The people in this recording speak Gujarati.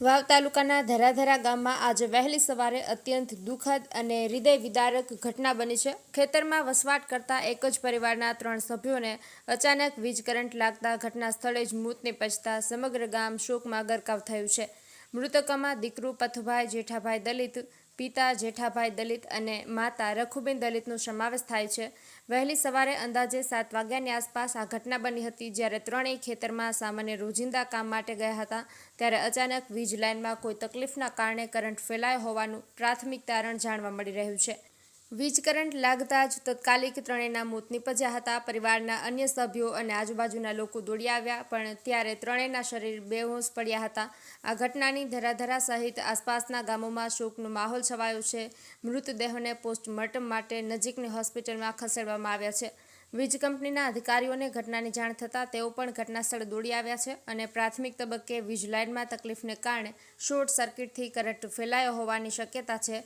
વાવ તાલુકાના ધરાધરા ગામમાં આજે વહેલી સવારે અત્યંત દુઃખદ અને હૃદય વિદારક ઘટના બની છે. ખેતરમાં વસવાટ કરતા એક જ પરિવારના ત્રણ સભ્યોને અચાનક વીજ કરંટ લાગતા ઘટના સ્થળે જ મૃત નિપજતા સમગ્ર ગામ શોકમાં ગરકાવ થયું છે. મૃતકોમાં દીકરું પથુભાઈ જેઠાભાઈ દલિત પિતા જેઠાભાઈ દલિત અને માતા રખુબેન દલિતનો સમાવેશ થાય છે. વહેલી સવારે અંદાજે સાત વાગ્યાની આસપાસ આ ઘટના બની હતી. જ્યારે ત્રણેય ખેતરમાં સામાન્ય રોજિંદા કામ માટે ગયા હતા, ત્યારે અચાનક વીજ લાઇનમાં કોઈ તકલીફના કારણે કરંટ ફેલાયો હોવાનું પ્રાથમિક તારણ જાણવા મળી રહ્યું છે. વીજ કરંટ લાગતા જ તત્કાલિક ત્રણેયના મોત નીપજ્યા હતા. પરિવારના અન્ય સભ્યો અને આજુબાજુના લોકો દોડી આવ્યા, પણ ત્યારે ત્રણેયના શરીર બેહોશ પડ્યા હતા. આ ઘટનાની ધરાધરા સહિત આસપાસના ગામોમાં શોકનો માહોલ છવાયો છે. મૃતદેહોને પોસ્ટમોર્ટમ માટે નજીકની હોસ્પિટલમાં ખસેડવામાં આવ્યા છે. વીજ કંપનીના અધિકારીઓને ઘટનાની જાણ થતાં તેઓ પણ ઘટનાસ્થળે દોડી આવ્યા છે અને પ્રાથમિક તબક્કે વીજ લાઇનમાં તકલીફને કારણે શોર્ટ સર્કિટથી કરંટ ફેલાયો હોવાની શક્યતા છે.